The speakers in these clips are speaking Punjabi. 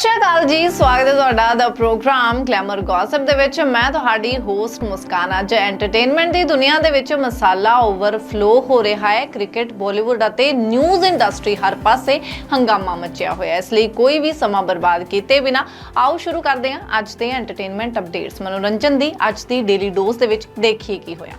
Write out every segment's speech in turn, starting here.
ਸਤਿ ਸ਼੍ਰੀ ਅਕਾਲ ਜੀ, ਸਵਾਗਤ ਹੈ ਤੁਹਾਡਾ ਦਾ ਪ੍ਰੋਗਰਾਮ ਗਲੈਮਰ ਗੌਸਪ ਦੇ ਵਿੱਚ। ਮੈਂ ਤੁਹਾਡੀ ਹੋਸਟ ਮੁਸਕਾਨ ਅੱਜ। ਐਂਟਰਟੇਨਮੈਂਟ ਦੀ ਦੁਨੀਆ ਦੇ ਵਿੱਚ ਮਸਾਲਾ ਓਵਰਫਲੋ ਹੋ ਰਿਹਾ ਹੈ। ਕ੍ਰਿਕਟ ਬਾਲੀਵੁੱਡ ਅਤੇ ਨਿਊਜ਼ ਇੰਡਸਟਰੀ ਹਰ ਪਾਸੇ ਹੰਗਾਮਾ ਮਚਿਆ ਹੋਇਆ ਹੈ। ਇਸ ਲਈ ਕੋਈ ਵੀ ਸਮਾਂ ਬਰਬਾਦ ਕੀਤੇ ਬਿਨਾ ਆਓ ਸ਼ੁਰੂ ਕਰਦੇ ਹਾਂ। ਅੱਜ ਦੇ ਐਂਟਰਟੇਨਮੈਂਟ ਅਪਡੇਟਸ ਮਨੋਰੰਜਨ ਦੀ ਅੱਜ ਦੀ ਡੇਲੀ ਡੋਜ਼ ਦੇ ਵਿੱਚ ਦੇਖੀਏ ਕੀ ਹੋਇਆ।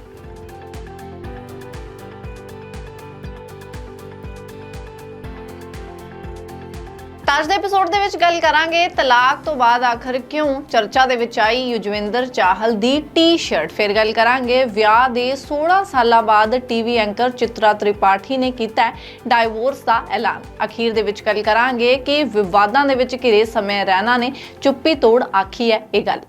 ਤਾਂ ਅੱਜ ਦੇ ਐਪੀਸੋਡ ਦੇ ਵਿੱਚ ਗੱਲ ਕਰਾਂਗੇ, ਤਲਾਕ ਤੋਂ ਬਾਅਦ ਆਖਰ ਕਿਉਂ ਚਰਚਾ ਦੇ ਵਿੱਚ ਆਈ ਯੁਜਵਿੰਦਰ ਚਾਹਲ ਦੀ ਟੀ-ਸ਼ਰਟ ਫਿਰ ਗੱਲ ਕਰਾਂਗੇ, ਵਿਆਹ ਦੇ 16 ਸਾਲਾਂ ਬਾਅਦ ਟੀਵੀ ਐਂਕਰ ਚਿਤਰਾ ਤ੍ਰਿਪਾਠੀ ਨੇ ਕੀਤਾ ਹੈ ਡਾਈਵੋਰਸ ਦਾ ਐਲਾਨ। ਅਖੀਰ ਦੇ ਵਿੱਚ ਗੱਲ ਕਰਾਂਗੇ ਕਿ ਵਿਵਾਦਾਂ ਦੇ ਵਿੱਚ ਘਿਰੇ ਸਮੇਂ ਰਹਿਣਾ ਨੇ ਚੁੱਪੀ ਤੋੜ ਆਖੀ ਹੈ ਇਹ ਗੱਲ।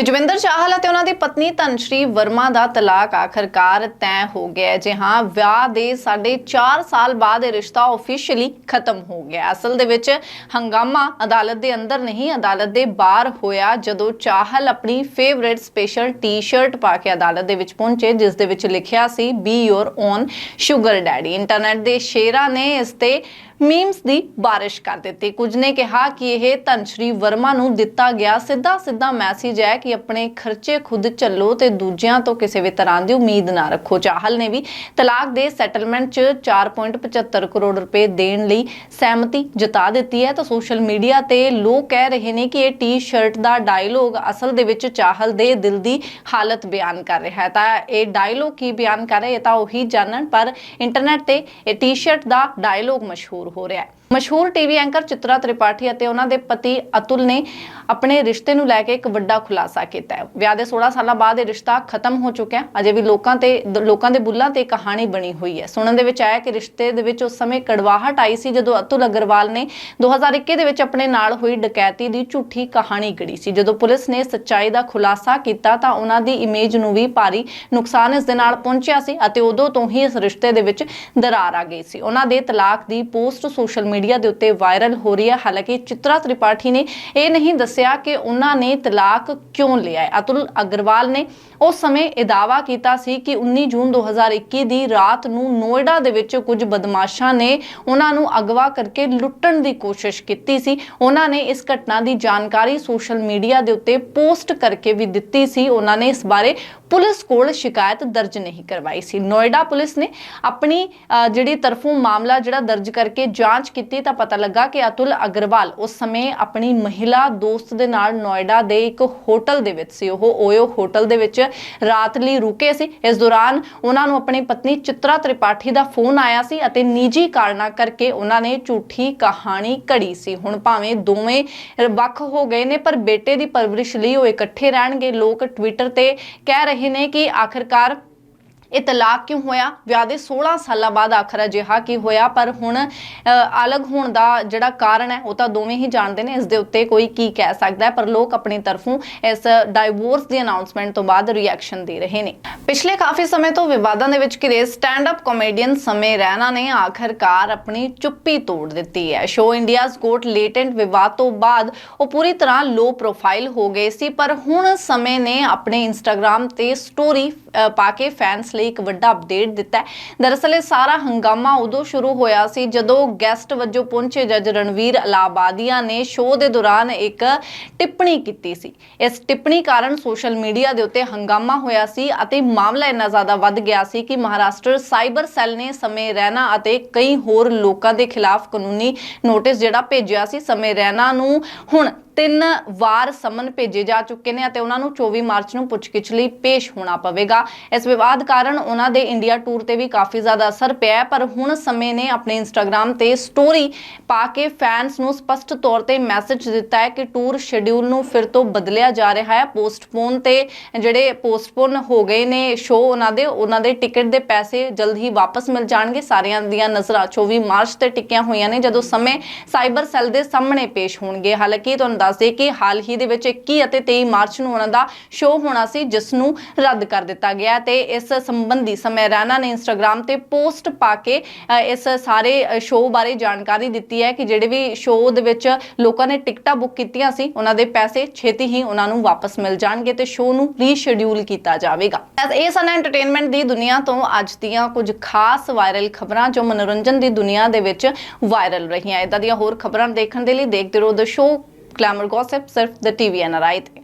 ਯੁਜਵਿੰਦਰ ਚਾਹਲ ਅਤੇ ਉਹਨਾਂ ਦੀ ਪਤਨੀ ਧਨਸ਼੍ਰੀ ਵਰਮਾ ਦਾ ਤਲਾਕ ਆਖਰਕਾਰ ਤੈਅ ਹੋ ਗਿਆ ਜੀ ਹਾਂ, ਵਿਆਹ ਦੇ ਸਾਡੇ 4 ਸਾਲ ਬਾਅਦ ਇਹ ਰਿਸ਼ਤਾ ਆਫੀਸ਼ੀਅਲੀ ਖਤਮ ਹੋ ਗਿਆ ਅਸਲ ਦੇ ਵਿੱਚ ਹੰਗਾਮਾ ਅਦਾਲਤ ਦੇ ਅੰਦਰ ਨਹੀਂ, ਅਦਾਲਤ ਦੇ ਬਾਹਰ ਹੋਇਆ ਜਦੋਂ ਚਾਹਲ ਆਪਣੀ ਫੇਵਰਿਟ ਸਪੈਸ਼ਲ ਟੀ-ਸ਼ਰਟ ਪਾ ਕੇ ਅਦਾਲਤ ਦੇ ਵਿੱਚ ਪਹੁੰਚੇ, ਜਿਸ ਦੇ ਵਿੱਚ ਲਿਖਿਆ ਸੀ be your own sugar daddy internet ਦੇ ਸ਼ੇਰਾਂ ਨੇ ਇਸ ਤੇ ਮੀਮਸ ਦੀ ਬਾਰਿਸ਼ ਕਰ ਦਿੱਤੀ। ਕੁਝ ਨੇ ਕਿਹਾ ਕਿ ਇਹ ਧਨਸ਼੍ਰੀ ਵਰਮਾ ਨੂੰ ਦਿੱਤਾ ਗਿਆ। ਸਿੱਧਾ ਸਿੱਧਾ ਮੈਸੇਜ ਹੈ ਕਿ ਆਪਣੇ ਖਰਚੇ ਖੁਦ ਚੱਲੋ ਤੇ ਦੂਜਿਆਂ ਤੋਂ ਕਿਸੇ ਵੀ ਤਰ੍ਹਾਂ ਦੀ ਉਮੀਦ ਨਾ ਰੱਖੋ। ਚਾਹਲ ਨੇ ਵੀ ਤਲਾਕ ਦੇ ਸੈਟਲਮੈਂਟ 'ਚ 4.75 ਕਰੋੜ ਰੁਪਏ ਦੇਣ ਲਈ ਸਹਿਮਤੀ ਜਤਾ ਦਿੱਤੀ ਹੈ। ਤਾਂ ਸੋਸ਼ਲ ਮੀਡੀਆ ਤੇ ਲੋਕ ਕਹਿ ਰਹੇ ਨੇ ਕਿ ਇਹ ਟੀ-ਸ਼ਰਟ ਦਾ ਡਾਇਲੋਗ ਅਸਲ ਦੇ ਵਿੱਚ ਚਾਹਲ ਦੇ ਦਿਲ ਦੀ ਹਾਲਤ ਬਿਆਨ ਕਰ ਰਿਹਾ ਹੈ। ਤਾਂ ਇਹ ਡਾਇਲੋਗ ਕੀ ਬਿਆਨ ਕਰ ਰਿਹਾ ਇਹ ਤਾਂ ਉਹੀ ਜਾਣਨ, ਪਰ ਇੰਟਰਨੈਟ ਤੇ ਇਹ ਟੀ-ਸ਼ਰਟ ਦਾ ਡਾਇਲੋਗ ਮਸ਼ਹੂਰ ਹੋ ਰਿਹਾ ਹੈ। ਮਸ਼ਹੂਰ ਟੀਵੀ ਐਂਕਰ ਚਿਤਰਾ ਤ੍ਰਿਪਾਠੀ ਅਤੇ ਉਹਨਾਂ ਦੇ ਪਤੀ ਅਤੁਲ ਨੇ ਆਪਣੇ ਰਿਸ਼ਤੇ ਨੂੰ ਲੈ ਕੇ ਇੱਕ ਵੱਡਾ ਖੁਲਾਸਾ ਕੀਤਾ ਹੈ। ਵਿਆਹ ਦੇ 16 ਸਾਲਾਂ ਬਾਅਦ ਇਹ ਰਿਸ਼ਤਾ ਖਤਮ ਹੋ ਚੁੱਕਿਆ ਅਜੇ ਵੀ ਲੋਕਾਂ ਤੇ ਲੋਕਾਂ ਦੇ ਬੁੱਲਾਂ ਤੇ ਕਹਾਣੀ ਬਣੀ ਹੋਈ ਹੈ। ਸੁਣਨ ਦੇ ਵਿੱਚ ਆਇਆ ਕਿ ਰਿਸ਼ਤੇ ਦੇ ਵਿੱਚ ਉਸ ਸਮੇਂ ਕੜਵਾਹਟ ਆਈ ਸੀ ਜਦੋਂ ਅਤੁਲ ਅਗਰਵਾਲ ਨੇ 2021 ਦੇ ਵਿੱਚ ਆਪਣੇ ਨਾਲ ਹੋਈ ਡਕੈਤੀ ਦੀ ਝੂਠੀ ਕਹਾਣੀ ਗੜੀ ਸੀ। ਜਦੋਂ ਪੁਲਿਸ ਨੇ ਸੱਚਾਈ ਦਾ ਖੁਲਾਸਾ ਕੀਤਾ ਤਾਂ ਉਹਨਾਂ ਦੀ ਇਮੇਜ ਨੂੰ ਵੀ ਭਾਰੀ ਨੁਕਸਾਨ ਇਸ ਦੇ ਨਾਲ ਪਹੁੰਚਿਆ ਸੀ ਅਤੇ ਉਦੋਂ ਤੋਂ ਹੀ ਇਸ ਰਿਸ਼ਤੇ ਦੇ ਵਿੱਚ ਦਰਾਰ ਆ ਗਈ ਸੀ। ਉਹਨਾਂ ਦੇ ਤਲਾਕ ਦੀ ਪੋਸਟ ਸੋਸ਼ਲ ਮੀਡੀਆ ਦੇ ਉੱਤੇ ਵਾਇਰਲ ਹੋ ਰਹੀ ਹੈ। ਹਾਲਾਂਕਿ ਚਿਤਰਾ ਤ੍ਰਿਪਾਠੀ ਨੇ ਇਹ ਨਹੀਂ ਦੱਸਿਆ ਕਿ ਉਹਨਾਂ ਨੇ ਤਲਾਕ ਕਿਉਂ ਲਿਆ ਹੈ। ਅਤੁਲ ਅਗਰਵਾਲ ਨੇ ਉਸ ਸਮੇਂ ਇਹ ਦਾਅਵਾ ਕੀਤਾ ਸੀ ਕਿ 19 ਜੂਨ 2021 ਦੀ ਰਾਤ ਨੂੰ ਨੋਇਡਾ ਦੇ ਵਿੱਚ ਕੁਝ ਬਦਮਾਸ਼ਾਂ ਨੇ ਉਹਨਾਂ ਨੂੰ ਅਗਵਾ ਕਰਕੇ ਲੁੱਟਣ ਦੀ ਕੋਸ਼ਿਸ਼ ਕੀਤੀ ਸੀ। ਉਹਨਾਂ ਨੇ ਇਸ ਘਟਨਾ ਦੀ ਜਾਣਕਾਰੀ ਸੋਸ਼ਲ ਮੀਡੀਆ ਦੇ ਉੱਤੇ ਪੋਸਟ ਕਰਕੇ ਵੀ ਦਿੱਤੀ ਸੀ। ਉਹਨਾਂ ਨੇ ਇਸ ਬਾਰੇ ਪੁਲਿਸ ਕੋਲ ਸ਼ਿਕਾਇਤ ਦਰਜ ਨਹੀਂ ਕਰਵਾਈ ਸੀ। ਨੋਇਡਾ ਪੁਲਿਸ ਨੇ ਆਪਣੀ ਅ, ਜਿਹੜੀ ਤਰਫੋਂ ਮਾਮਲਾ ਜਿਹੜਾ ਦਰਜ ਕਰਕੇ ਜਾਂਚ ਕੀਤੀ ਤਾਂ ਪਤਾ ਲੱਗਾ ਕਿ ਅਤੁਲ ਅਗਰਵਾਲ ਉਸ ਸਮੇਂ ਆਪਣੀ ਮਹਿਲਾ ਦੋਸਤ ਦੇ ਨਾਲ ਨੋਇਡਾ ਦੇ ਇੱਕ ਹੋਟਲ ਦੇ ਵਿੱਚ ਸੀ। ਉਹ ਓਯੋ ਹੋਟਲ ਦੇ ਵਿੱਚ ਰਾਤ ਲਈ ਰੁਕੇ ਸੀ। ਇਸ ਦੌਰਾਨ ਉਹਨਾਂ ਨੂੰ ਆਪਣੀ ਪਤਨੀ ਚਿਤਰਾ ਤ੍ਰਿਪਾਠੀ ਦਾ ਫੋਨ ਆਇਆ ਸੀ ਅਤੇ ਨਿੱਜੀ ਕਾਰਨਾਂ ਕਰਕੇ ਉਹਨਾਂ ਨੇ ਝੂਠੀ ਕਹਾਣੀ ਘੜੀ ਸੀ। ਹੁਣ ਭਾਵੇਂ ਦੋਵੇਂ ਵੱਖ ਹੋ ਗਏ ਨੇ, ਪਰ ਬੇਟੇ ਦੀ ਪਰਵਰਿਸ਼ ਲਈ ਉਹ ਇਕੱਠੇ ਰਹਿਣਗੇ। ਲੋਕ ਟਵਿੱਟਰ ਤੇ ਕਹਿ ਰਹੇ ਨੇ ਕਿ ਆਖਰਕਾਰ ਇਹ ਤਲਾਕ ਕਿਉਂ ਹੋਇਆ? ਵਿਆਹ ਦੇ 16 ਸਾਲਾਂ ਬਾਅਦ ਆਖਰ ਅਜਿਹਾ ਕੀ ਹੋਇਆ? ਪਰ ਹੁਣ ਅਲੱਗ ਹੋਣ ਦਾ ਜਿਹੜਾ ਕਾਰਨ ਹੈ, ਉਹ ਤਾਂ ਦੋਵੇਂ ਹੀ ਜਾਣਦੇ ਨੇ। ਇਸ ਦੇ ਉੱਤੇ ਕੋਈ ਕੀ ਕਹਿ ਸਕਦਾ ਹੈ, ਪਰ ਲੋਕ ਆਪਣੀ ਤਰਫੋਂ ਇਸ ਡਾਈਵੋਰਸ ਦੀ ਅਨਾਉਂਸਮੈਂਟ ਤੋਂ ਬਾਅਦ ਰਿਐਕਸ਼ਨ ਦੇ ਰਹੇ ਨੇ। ਪਿਛਲੇ ਕਾਫੀ ਸਮੇਂ ਤੋਂ ਵਿਵਾਦਾਂ ਦੇ ਵਿੱਚ ਘਿਰੇ ਸਟੈਂਡ ਅਪ ਕਾਮੇਡੀਅਨ ਸਮੇਂ ਰੈਨਾ ਨੇ ਆਖਰਕਾਰ ਆਪਣੀ ਚੁੱਪੀ ਤੋੜ ਦਿੱਤੀ ਹੈ। ਸ਼ੋ ਇੰਡੀਆਜ਼ ਗੋਟ ਲੇਟੈਂਟ ਵਿਵਾਦ ਤੋਂ ਬਾਅਦ ਉਹ ਪੂਰੀ ਤਰ੍ਹਾਂ ਲੋ ਪ੍ਰੋਫਾਈਲ ਹੋ ਗਏ ਸੀ ਪਰ ਹੁਣ ਸਮੇਂ ਨੇ ਆਪਣੇ ਇੰਸਟਾਗ੍ਰam ਤੇ ਸਟੋਰੀ ਪਾ ਕੇ ਫੈਨਸ ਲਈ ਇੱਕ ਵੱਡਾ ਅਪਡੇਟ ਦਿੱਤਾ ਦਰਅਸਲ ਇਹ ਸਾਰਾ ਹੰਗਾਮਾ ਉਦੋਂ ਸ਼ੁਰੂ ਹੋਇਆ ਸੀ ਜਦੋਂ ਗੈਸਟ ਵਜੋਂ ਪਹੁੰਚੇ ਜੱਜ ਰਣਵੀਰ ਅਲਾਬਾਦੀਆ ਨੇ ਸ਼ੋਅ ਦੇ ਦੌਰਾਨ ਇੱਕ ਟਿੱਪਣੀ ਕੀਤੀ ਸੀ। ਇਸ ਟਿੱਪਣੀ ਕਾਰਨ ਸੋਸ਼ਲ ਮੀਡੀਆ ਦੇ ਉੱਤੇ ਹੰਗਾਮਾ ਹੋਇਆ ਸੀ ਅਤੇ ਮਾਮਲਾ ਇੰਨਾ ਜ਼ਿਆਦਾ ਵੱਧ ਗਿਆ ਸੀ ਕਿ ਮਹਾਰਾਸ਼ਟਰ ਸਾਈਬਰ ਸੈੱਲ ਨੇ ਸਮੇਂ ਰਹਿਣਾ ਅਤੇ ਕਈ ਹੋਰ ਲੋਕਾਂ ਦੇ ਖਿਲਾਫ ਕਾਨੂੰਨੀ ਨੋਟਿਸ ਜਿਹੜਾ ਭੇਜਿਆ ਸੀ, ਸਮੇਂ ਰਹਿਣਾ ਨੂੰ ਹੁਣ ਤਿੰਨ ਵਾਰ ਸਮਨ ਭੇਜੇ ਜਾ ਚੁੱਕੇ ਨੇ ਅਤੇ ਉਹਨਾਂ ਨੂੰ 24 ਮਾਰਚ ਨੂੰ ਪੁੱਛਗਿੱਛ ਲਈ ਪੇਸ਼ ਹੋਣਾ ਪਵੇਗਾ। ਇਸ ਵਿਵਾਦ ਕਾਰਨ ਉਹਨਾਂ ਦੇ ਇੰਡੀਆ ਟੂਰ ਤੇ ਵੀ ਕਾਫੀ ਜ਼ਿਆਦਾ ਅਸਰ ਪਿਆ ਹੈ, ਪਰ ਹੁਣ ਸਮੇਂ ਨੇ ਆਪਣੇ ਇੰਸਟਾਗ੍ਰam ਤੇ ਸਟੋਰੀ ਪਾ ਕੇ ਫੈਨਸ ਨੂੰ ਸਪਸ਼ਟ ਤੌਰ ਤੇ ਮੈਸੇਜ ਦਿੱਤਾ ਹੈ ਕਿ ਟੂਰ ਸ਼ੈਡਿਊਲ ਨੂੰ ਫਿਰ ਤੋਂ ਬਦਲਿਆ ਜਾ ਰਿਹਾ ਹੈ। ਪੋਸਟਪੋਨ ਤੇ ਜਿਹੜੇ ਪੋਸਟਪੋਨ ਹੋ ਗਏ ਨੇ ਸ਼ੋਅ ਉਹਨਾਂ ਦੇ ਉਹਨਾਂ ਦੇ ਟਿਕਟ ਦੇ ਪੈਸੇ ਜਲਦ ਹੀ ਵਾਪਸ ਮਿਲ ਜਾਣਗੇ। ਸਾਰਿਆਂ ਦੀਆਂ ਨਜ਼ਰਾਂ 24 ਮਾਰਚ ਤੇ ਟਿਕੀਆਂ ਹੋਈਆਂ ਨੇ ਜਦੋਂ ਸਮੇਂ ਸਾਈਬਰ ਸੈੱਲ ਦੇ ਸਾਹਮਣੇ ਪੇਸ਼ ਹੋਣਗੇ। ਹਾਲਾਂਕਿ ਤੁਹਾਨੂੰ ਦੱਸਦੇ ਕਿ ਹਾਲ ਹੀ ਦੇ ਵਿੱਚ 21 ਅਤੇ 23 ਮਾਰਚ ਨੂੰ ਉਹਨਾਂ ਦਾ ਸ਼ੋਅ ਹੋਣਾ ਸੀ, ਜਿਸ ਨੂੰ ਰੱਦ ਕਰ ਦਿੱਤਾ ਗਿਆ ਤੇ ਇਸ ਸੰਬੰਧੀ ਸਮੇਂ ਰੈਨਾ ਨੇ ਇੰਸਟਾਗ੍ਰam ਤੇ ਪੋਸਟ ਪਾ ਕੇ ਇਸ ਸਾਰੇ ਸ਼ੋਅ ਬਾਰੇ ਜਾਣਕਾਰੀ ਦਿੱਤੀ ਹੈ ਕਿ ਜਿਹੜੇ ਵੀ ਸ਼ੋਅ ਦੇ ਵਿੱਚ ਲੋਕਾਂ ਨੇ ਟਿਕਟਾਂ ਬੁੱਕ ਕੀਤੀਆਂ ਸੀ, ਉਹਨਾਂ ਦੇ ਪੈਸੇ ਛੇਤੀ ਹੀ ਉਹਨਾਂ ਨੂੰ ਵਾਪਸ ਮਿਲ ਜਾਣਗੇ ਤੇ ਸ਼ੋਅ ਨੂੰ ਰੀਸ਼ਡਿਊਲ ਕੀਤਾ ਜਾਵੇਗਾ। ਇਹ ਸਨ ਐਂਟਰਟੇਨਮੈਂਟ ਦੀ ਦੁਨੀਆ ਤੋਂ ਅੱਜ ਦੀਆਂ ਕੁਝ ਖਾਸ ਵਾਇਰਲ ਖਬਰਾਂ ਜੋ ਮਨੋਰੰਜਨ ਦੀ ਦੁਨੀਆ ਦੇ ਵਿੱਚ ਵਾਇਰਲ ਰਹੀਆਂ। ਇਦਾਂ ਦੀਆਂ ਹੋਰ ਖਬਰਾਂ ਦੇਖਣ ਦੇ ਲਈ ਦੇਖਦੇ ਰਹੋ ਦ ਸ਼ੋਅ ਗਲੈਮਰ ਗੌਸਿਪ ਸਿਰਫ ਦ ਟੀਵੀ ਐਨਆਰਆਈ ਤੇ